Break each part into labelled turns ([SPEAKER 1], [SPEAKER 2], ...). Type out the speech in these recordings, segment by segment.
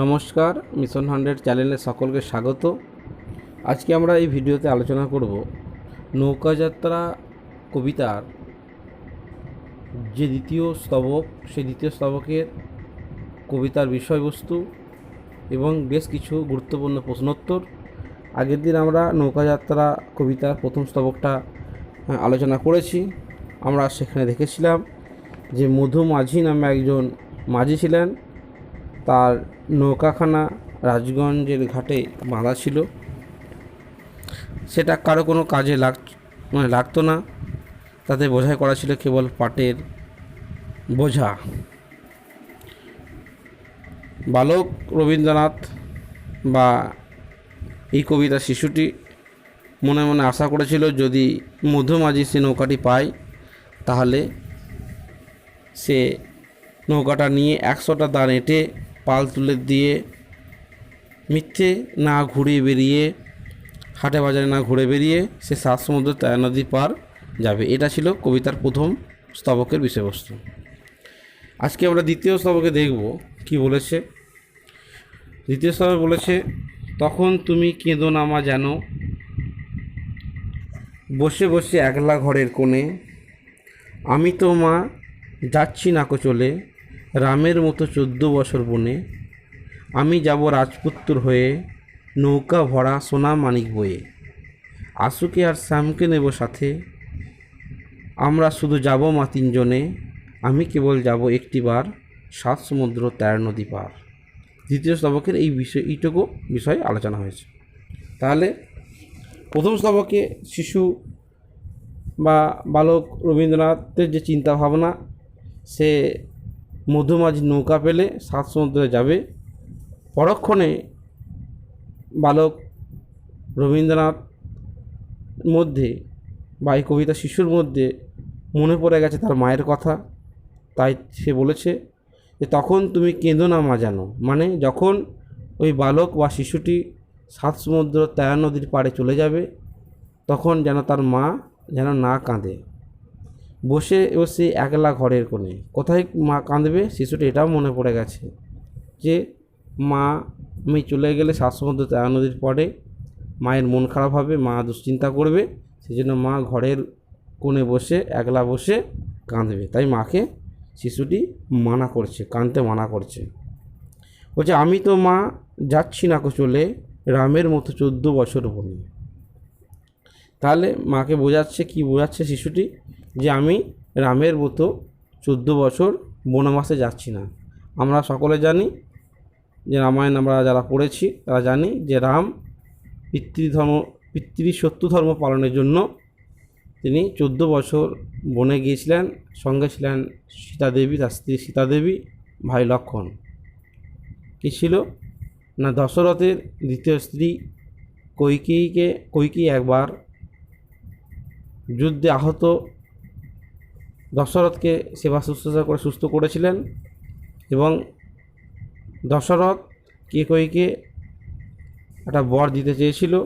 [SPEAKER 1] নমস্কার, mission hundred চ্যানেলে সকলকে স্বাগত। আজকে আমরা এই ভিডিওতে আলোচনা করব নৌকাযাত্রা কবিতার যে দ্বিতীয় স্তবক, সেই দ্বিতীয় স্তবকের কবিতার বিষয়বস্তু এবং বেশ কিছু গুরুত্বপূর্ণ প্রশ্নোত্তর। আগের দিন আমরা নৌকাযাত্রা কবিতার প্রথম স্তবকটা আলোচনা করেছি। আমরা সেখানে দেখেছিলাম যে মধু মাঝি নামে একজন মাঝি ছিলেন। তার নৌকাখানা রাজগঞ্জের ঘাটে বাঁধা ছিল। সেটা কারও কোনো কাজে লাগ মানে লাগতো না। তাতে বোঝাই করা ছিল কেবল পাটের বোঝা। বালক রবীন্দ্রনাথ বা এই কবিতা শিশুটি মনে মনে আশা করেছিল, যদি মধুমাঝি সে নৌকাটি পায়, তাহলে সে নৌকাটা নিয়ে একশোটা দান এঁটে পাল তুলে দিয়ে মিথ্যে না ঘুরে বেরিয়ে, হাটে বাজারে না ঘুরে বেরিয়ে সে সাত সমুদ্র তেরো নদী পার যাবে। এটা ছিল কবিতার প্রথম স্তবকের বিষয়বস্তু। আজকে আমরা দ্বিতীয় স্তবকে দেখব কি বলেছে। দ্বিতীয় স্তবকে বলেছে, তখন তুমি কেঁদো নামা জানো বসে বসে একলা ঘরের কোণে। আমি তো মা যাচ্ছি নাকো চলে রামের মতো চোদ্দ বছর বনে আমি যাব রাজপুত্র হয়ে নৌকা ভরা সোনা মানিক বয়ে। আশুকে আর শ্যামকে নেব সাথে। আমরা শুধু যাব মা তিনজনে। আমি কেবল যাব একটিবার সাত সমুদ্র তেরো নদী পার। দ্বিতীয় স্তবকের এই বিষয় এইটুকু বিষয়ে আলোচনা হয়েছে। তাহলে প্রথম স্তবকে শিশু বা বালক রবীন্দ্রনাথের যে চিন্তা ভাবনা, সে মধুমাঝি নৌকা পেলে সাত সমুদ্রে যাবে। পরক্ষণে বালক রবীন্দ্রনাথ মধ্যে বা এই কবিতা শিশুর মধ্যে মনে পড়ে গেছে তার মায়ের কথা। তাই সে বলেছে যে, তখন তুমি কেঁদো না মা জানো মানে যখন ওই বালক বা শিশুটি সাত সমুদ্র তেরো নদীর পাড়ে চলে যাবে, তখন যেন তার মা যেন না কাঁদে। বসে বসে একলা ঘরের কোণে। কোথায় মা কাঁদবে শিশুটি এটাও মনে পড়ে গেছে যে, মা, আমি চলে গেলে সমুদ্র তেরো নদীর পরে মায়ের মন খারাপ হবে, মা দুশ্চিন্তা করবে সেই জন্য মা ঘরের কোণে বসে, একলা বসে কাঁদবে। তাই মাকে শিশুটি মানা করছে, কাঁদতে মানা করছে। বলছে, আমি তো মা যাচ্ছি না চলে রামের মতো চোদ্দ বছর বনে। তাহলে মাকে বোঝাচ্ছে, কি বোঝাচ্ছে শিশুটি? যে আমি রামের মতো চোদ্দ বছর বনবাসে যাচ্ছি না। আমরা সকলে জানি যে রামায়ণ আমরা যারা পড়েছি, তারা জানি যে রাম পিতৃধর্ম, পিতৃ সত্য ধর্ম পালনের জন্য তিনি চোদ্দ বছর বনে গিয়েছিলেন, সঙ্গে ছিলেন সীতাদেবী, তার স্ত্রী সীতাদেবী, ভাই লক্ষণ। কী ছিল? না, দশরথের দ্বিতীয় স্ত্রী কৈকেয়ীকে, কৈকেয়ী একবার যুদ্ধে আহত দশরথকে সেবা শুশ্রূষা করে সুস্থ করেছিলেন এবং দশরথ কেকইকে একটা বর দিতে চেয়েছিল।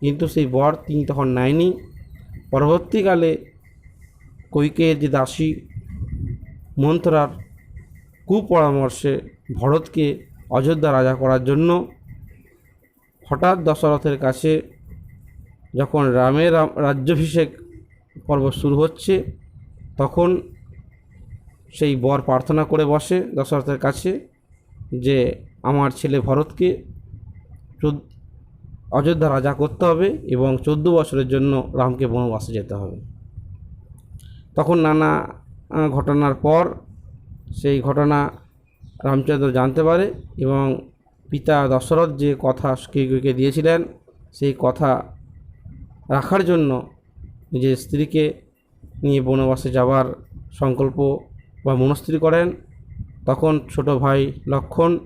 [SPEAKER 1] কিন্তু সেই বর তিনি তখন নেয়নি। পরবর্তীকালে কৈকেয়ের যে দাসী মন্থরার কুপরামর্শে ভরতকে অযোধ্যা রাজা করার জন্য হঠাৎ দশরথের কাছে যখন রামের রাজ্যাভিষেক পর্ব শুরু হচ্ছে তখন সেই বর প্রার্থনা করে বসে দশরথের কাছে যে, আমার ছেলে ভরতকে অযোধ্যা রাজা করতে হবে এবং চোদ্দ বছরের জন্য রামকে বনবাসে যেতে হবে। তখন নানা ঘটনার পর সেই ঘটনা রামচন্দ্র জানতে পারে এবং পিতা দশরথ যে কথা কেউকে দিয়েছিলেন, সেই কথা রাখার জন্য নিজের স্ত্রীকে নিয়ে বনবাসে যাওয়ার সংকল্প বা মনস্থির করেন, তখন ছোট ভাই লক্ষণ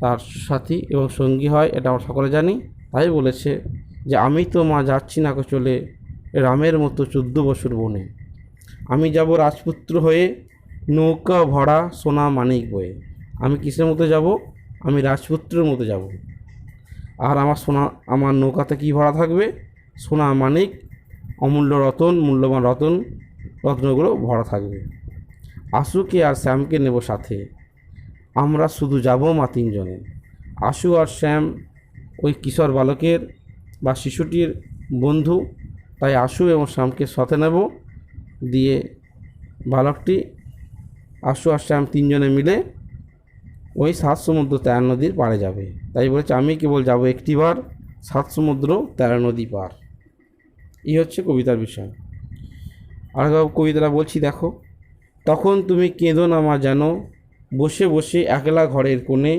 [SPEAKER 1] তার সাথী এবং সঙ্গী হয়, এটা আমরা সকলে জানি। তাই বলেছে যে, আমি তো মা যাচ্ছি না চলে রামের মতো চোদ্দ বছর বনে। আমি যাব রাজপুত্র হয়ে নৌকা ভরা সোনা মানিক বয়ে। আমি কিসের মতো যাব? আমি রাজপুত্রের মতো যাব। আর আমার সোনা, আমার নৌকাতে কী ভরা থাকবে? সোনা মানিক অমূল্য রতন, মূল্যবান রতন, রত্নগুলো ভরা থাকবে। আশুকে আর শ্যামকে নেব সাথে। আমরা শুধু যাব মা তিনজনে। আশু আর শ্যাম ওই কিশোর বালকের বা শিশুটির বন্ধু, তাই আশু এবং শ্যামকে সাথে নেব দিয়ে বালকটি আশু আর শ্যাম তিনজনে মিলে ওই সাত সমুদ্র তেরো নদীর পাড়ে যাবে। তাই বলেছে, আমি কেবল যাব একটিবার, সাত সমুদ্র তেরো নদী পার। এই হচ্ছে কবিতার বিষয়। আর কবিতাটা বলছি, দেখো, তখন তুমি কেঁদো না মা যেন, বসে বসে একলা ঘরের কোণে,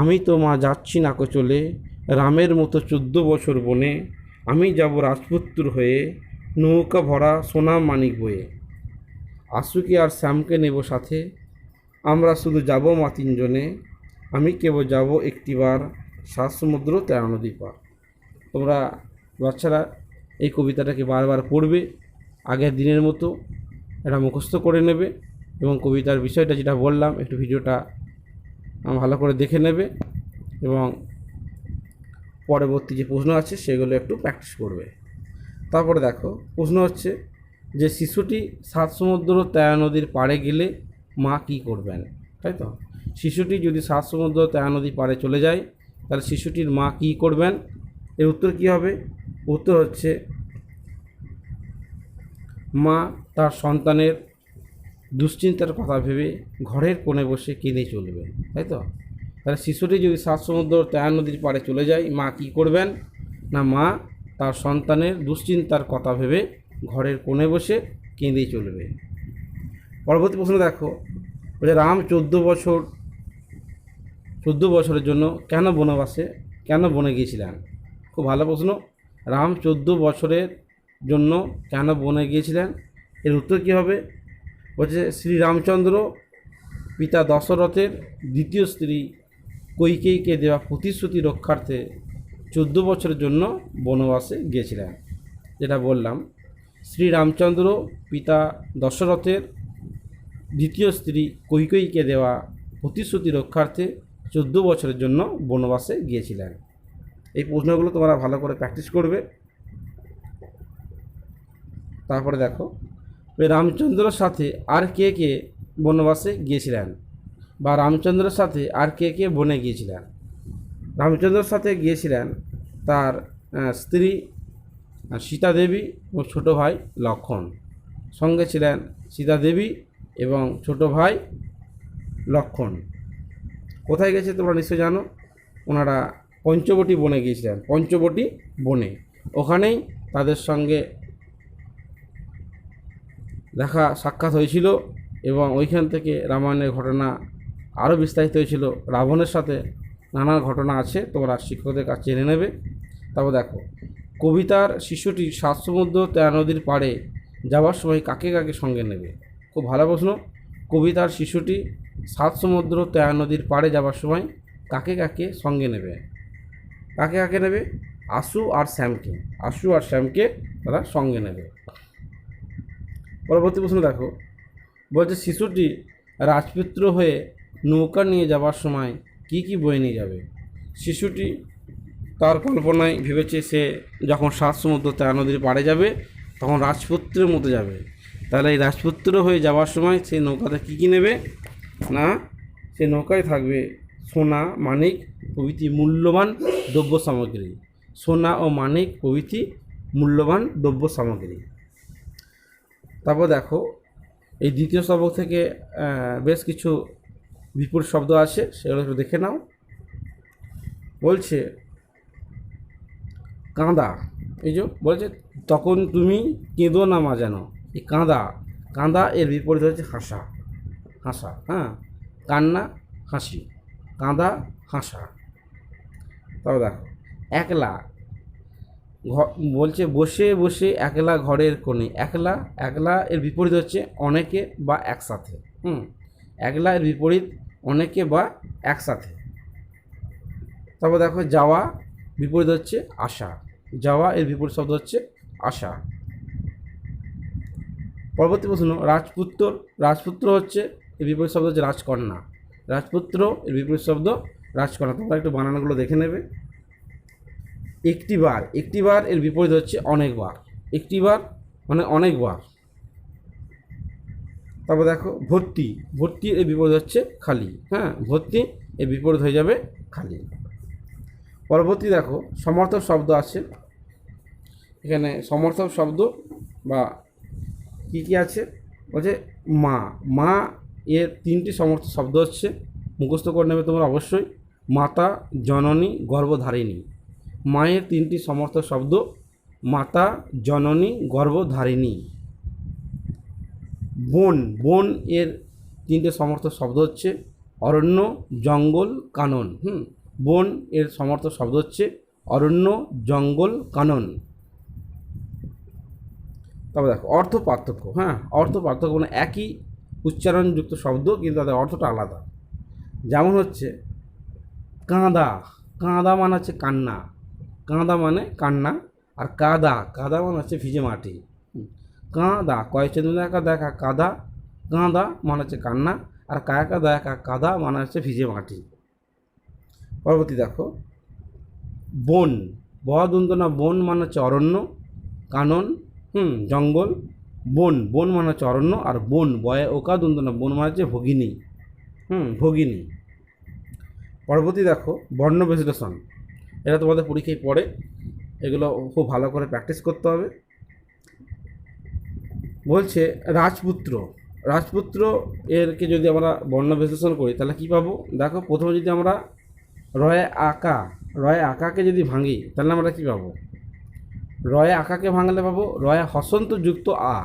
[SPEAKER 1] আমি তো মা যাচ্ছি নাকো চলে রামের মতো চোদ্দ বছর বনে, আমি যাব রাজপুত্র হয়ে, নৌকা ভরা সোনা মানিক বয়ে। আশুকে আর শ্যামকে নেব সাথে, আমরা শুধু যাব মা তিনজনে, আমি কেবল যাব একটিবার সাত সমুদ্র তেরো নদী পার। তোমরা বাচ্চারা এই কবিতাটাকে বারবার পড়বে, আগের দিনের মতো এটা মুখস্থ করে নেবে এবং কবিতার বিষয়টা যেটা বললাম, একটু ভিডিওটা ভালো করে দেখে নেবে এবং পরবর্তী যে প্রশ্ন আছে সেগুলো একটু প্র্যাকটিস করবে। তারপরে দেখো, প্রশ্ন হচ্ছে যে শিশুটি সাত সমুদ্র তেরো নদীর পাড়ে গেলে মা কী করবেন? তাই তো? শিশুটি যদি সাত সমুদ্র তেরো নদী পাড়ে চলে যায়, তাহলে শিশুটির মা কী করবেন? এর উত্তর কী হবে? উত্তর হচ্ছে, মা তার সন্তানের দুশ্চিন্তার কথা ভেবে ঘরের কোণে বসে কেঁদে চলবে তাই তো? তাহলে শিশুটি যদি সাত সমুদ্র তেরো নদীর পাড়ে চলে যায়, মা কী করবেন? না, মা তার সন্তানের দুশ্চিন্তার কথা ভেবে ঘরের কোণে বসে কেঁদে চলবে। পরবর্তী প্রশ্ন দেখো, বলে রাম চোদ্দ বছর, চোদ্দ বছরের জন্য কেন বনবাসে, কেন বনে গিয়েছিলেন? খুব ভালো প্রশ্ন। রাম চোদ্দ বছরের জন্য কেন বনে গিয়েছিলেন? এর উত্তর কী হবে? বলছে শ্রীরামচন্দ্র পিতা দশরথের দ্বিতীয় স্ত্রী কৈকেয়ীকে দেওয়া প্রতিশ্রুতি রক্ষার্থে চোদ্দ বছরের জন্য বনবাসে গিয়েছিলেন। যেটা বললাম, শ্রী রামচন্দ্র পিতা দশরথের দ্বিতীয় স্ত্রী কৈকেয়ীকে দেওয়া প্রতিশ্রুতি রক্ষার্থে চোদ্দ বছরের জন্য বনবাসে গিয়েছিলেন। এই প্রশ্নগুলো তোমরা ভালো করে প্র্যাকটিস করবে। তারপরে দেখো রামচন্দ্রর সাথে আর কে কে বনবাসে গিয়েছিলেন? বা রামচন্দ্রের সাথে আর কে কে বনে গিয়েছিলেন? রামচন্দ্রের সাথে গিয়েছিলেন তার স্ত্রী আহ, সীতা দেবী ও ছোটো ভাই লক্ষণ। সঙ্গে ছিলেন সীতা দেবী এবং ছোট ভাই লক্ষণ। কোথায় গেছে তোমরা নিশ্চয় জানো? ওনারা পঞ্চবটি বনে গিয়েছিলেন। পঞ্চবটি বনে। ওখানেই তাদের সঙ্গে দেখা সাক্ষাৎ হয়েছিল এবং ওইখান থেকে রামায়ণের ঘটনা আরও বিস্তারিত হয়েছিল। রাবণের সাথে নানা ঘটনা আছে, তোমরা শিক্ষকদের কাছে জেনে নেবে। তারপর দেখো, কবিতার শিশুটি সাত সমুদ্র তেরো নদীর পাড়ে যাওয়ার সময় কাকে কাকে সঙ্গে নেবে? খুব ভালো প্রশ্ন। কবিতার শিশুটি সাত সমুদ্র তেরো নদীর পাড়ে যাওয়ার সময় কাকে কাকে সঙ্গে নেবে? কাকে কাকে নেবে? আশু আর শ্যামকে। আশু আর শ্যামকে তারা সঙ্গে নেবে। পরবর্তী প্রশ্ন দেখো। বলছে, শিশুটি রাজপুত্র হয়ে নৌকা নিয়ে যাওয়ার সময় কি কি বয়ে নিয়ে যাবে? শিশুটি তার কল্পনায় ভেবেছে, সে যখন সাত সমুদ্র তেরো নদীর পাড়ে যাবে, তখন রাজপুত্রের মতো যাবে। তাহলে এই রাজপুত্র হয়ে যাওয়ার সময় সেই নৌকাতে কী কী নেবে? না, সে নৌকায় থাকবে সোনা, মানিক, প্রভৃতি মূল্যবান দ্রব্য সামগ্রী। সোনা ও মানিক, প্রভৃতি মূল্যবান দ্রব্য সামগ্রী। তারপর দেখো, এই দ্বিতীয় শব্দ থেকে বেশ কিছু বিপুল শব্দ আছে, সেগুলো একটু দেখে নাও। বলছে, কাঁদা। এই যে বলছে, তখন তুমি কেঁদো না মা যেন। এই কাঁদা কাঁদা এর বিপরীত হচ্ছে হাসা হাসা হ্যাঁ কান্না, হাসি। কাঁদা, হাসা। তারপর দেখো, একলা বলছে বসে বসে একলা ঘরের কোণে, একলা একলা এর বিপরীত হচ্ছে অনেকে বা একসাথে, হুম? একলা এর বিপরীত অনেকে বা একসাথে। তারপর দেখো, যাওয়া বিপরীত হচ্ছে আশা যাওয়া এর বিপরীত শব্দ হচ্ছে আশা পরবর্তী প্রশ্ন, রাজপুত্র রাজপুত্র হচ্ছে, এর বিপরীত শব্দ হচ্ছে রাজকন্যা। রাজপুত্র, এর বিপরীত শব্দ রাজকন্যা। তোমরা একটু বানানগুলো দেখে নেবে। একটিবার একটিবার এর বিপরীত হচ্ছে অনেকবার। একটিবার মানে অনেকবার। তারপর দেখো, ভর্তি। ভর্তি এর বিপরীত হচ্ছে খালি। হ্যাঁ ভর্তি এর বিপরীত হয়ে যাবে খালি। পরবর্তী দেখো, সমর্থক শব্দ আছে। এখানে সমর্থক শব্দ বা কি কি আছে? বলছে মা। মা এর তিনটি সমর্থক শব্দ হচ্ছে। মুখস্থ করে নেবে তোমরা অবশ্যই। মাতা, জননী, গর্ভধারিণী। মায়ের তিনটি সমর্থক শব্দ, মাতা, জননী, গর্ভধারিণী। বন বন এর তিনটে সমর্থক শব্দ হচ্ছে। অরণ্য, জঙ্গল, কানন। হুম, বন এর সমর্থক শব্দ হচ্ছে। অরণ্য, জঙ্গল, কানন। তবে দেখো, অর্থ পার্থক্য হ্যাঁ অর্থ পার্থক্য মানে একই উচ্চারণযুক্ত শব্দ, কিন্তু তাদের অর্থটা আলাদা। যেমন হচ্ছে, কাঁদা। কাঁদা মানে হচ্ছে কান্না। কাঁদা মানে কান্না, আর কাদা কাদা মানে হচ্ছে ভিজে মাটি। কাঁদা কয়েছে দেখা দেখা, কাদা। কাঁদা মানে হচ্ছে কান্না, আর কায়াকা দেখা, কাদা মানে হচ্ছে ভিজে মাটি। পরবর্তী দেখো, বন। বদন্তনা বন মানে হচ্ছে অরণ্য, কানন, হুম, জঙ্গল। বন বন মানে হচ্ছে অরণ্য আর বন, বয়ে ওকা দন্তনা বন মানে হচ্ছে ভগিনী। হুম, ভগিনী। পরবর্তী দেখো, বর্ণ বিশ্লেষণ। এটা তোমাদের পরীক্ষায় পড়ে। এগুলো খুব ভালো করে প্র্যাকটিস করতে হবে। বলছে রাজপুত্র। রাজপুত্র এরকে যদি আমরা বর্ণ বিশ্লেষণ করি, তাহলে কি পাবো? দেখো, প্রথমে যদি আমরা রয়ে আঁকা, রয়ে আঁকাকে যদি ভাঙি, তাহলে আমরা কি পাবো? রয়ে আঁকাকে ভাঙলে পাবো, রয়ে হসন্ত যুক্ত আ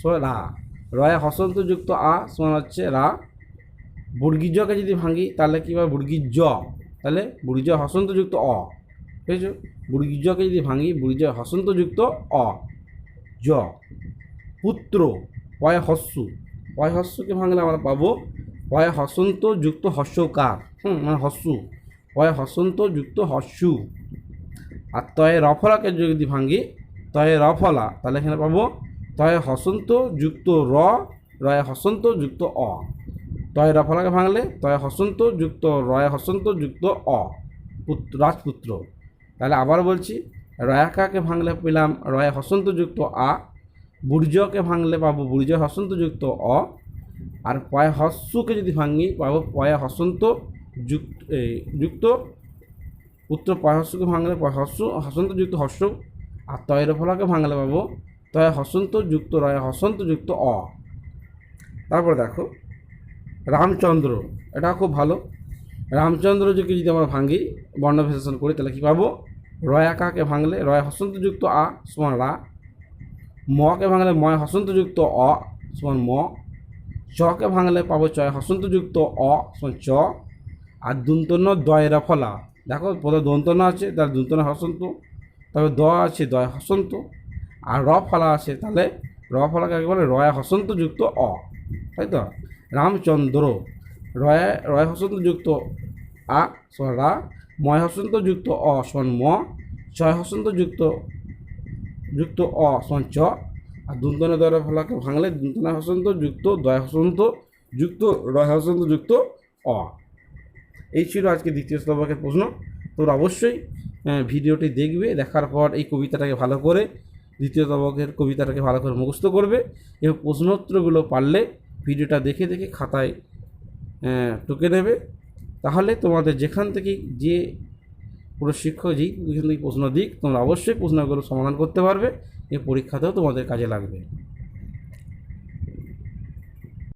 [SPEAKER 1] সমান রা, রয়ে হসন্ত যুক্ত আ সমান হচ্ছে রা, বুর্গিজকে যদি ভাঙি তাহলে কী পাবো, বুর্গিজ, তাহলে বুর্গিজ হসন্তযুক্ত অ, বুঝেছ? বুর্গিজকে যদি ভাঙি বুর্গিজ হসন্তযুক্ত অ, জ, পুত্র, পয় হস্যু, পয় হস্যকে ভাঙলে আমরা পাবো, পয় হসন্ত যুক্ত হস্যকার, হুম মানে হস্যু, পয় হসন্ত যুক্ত হস্যু। আর তয়ে রফলাকে যদি ভাঙ্গি, তয়ে রফলা, তাহলে এখানে পাবো, তয়ে হসন্ত যুক্ত র, রয়ে হসন্ত যুক্ত অ। তয়ে রফলাকে ভাঙলে, তয়ে হসন্ত যুক্ত, রয়ে হসন্ত যুক্ত অ, পুত্র, রাজপুত্র। তাহলে আবার বলছি, রয়াকাকে ভাঙলে পেলাম, রয়ে হসন্ত যুক্ত আ, বুর্জকে ভাঙলে পাবো, বুর্জ হসন্ত যুক্ত অ, আর পয় হস্যকে যদি ভাঙি, পাবো পয় হসন্ত যুক্ত যুক্ত উত্তর পয় হস্যকে ভাঙলে হস্য হসন্ত যুক্ত হস্য আর তয়ের ফলাকে ভাঙলে পাবো। তয় হসন্ত যুক্ত রয় হসন্ত যুক্ত অ। তারপর দেখো, রামচন্দ্র, এটা খুব ভালো। রামচন্দ্রজিকে যদি আমরা ভাঙি বর্ণ বিশ্লেষণ করি, তাহলে কী পাবো? রয়াকাকে ভাঙলে? রয় হসন্তযুক্ত আ সমান রা। মকে ভাঙলে ময় হসন্তযুক্ত অ সমান ম। চকে ভাঙলে পাবো চয় হসন্তযুক্ত অ সমান চ। আর দুন্তন্য দয়রা ফলা। দেখো প্রথমে দন্তন্য আছে, তার দন্তন্য হসন্ত, তবে দ আছে, দয় হসন্ত, আর র ফলা আছে, তাহলে র ফলাকে বলে রয়া হসন্ত যুক্ত অ, তাই তো? রামচন্দ্র, রয় রয় হসন্ত যুক্ত আ রা, ময় হসন্ত যুক্ত অ, সমান ম, ছয় হসন্ত যুক্ত যুক্ত অ, সমান চ, আর দুন্তনে দয় ফলাকে ভাঙলে দুন্তনে হসন্ত যুক্ত, দয় হসন্ত যুক্ত, রয় হসন্ত যুক্ত অ। এই ছিল আজকে দ্বিতীয় শ্লোকের প্রশ্ন। তোমরা অবশ্যই ভিডিওটি দেখবে, দেখার পর এই কবিতাটাকে ভালো করে, দ্বিতীয় তবকের কবিতাটাকে ভালো করে মুখস্থ করবে। এবং প্রশ্নোত্তরগুলো পারলে ভিডিওটা দেখে দেখে খাতায় টুকে নেবে। তাহলে তোমাদের যেখান থেকে যে পুরো শিক্ষক যেই যেখান থেকে প্রশ্ন দিক, তোমরা অবশ্যই প্রশ্নগুলো সমাধান করতে পারবে। এই পরীক্ষাতেও তোমাদের কাজে লাগবে।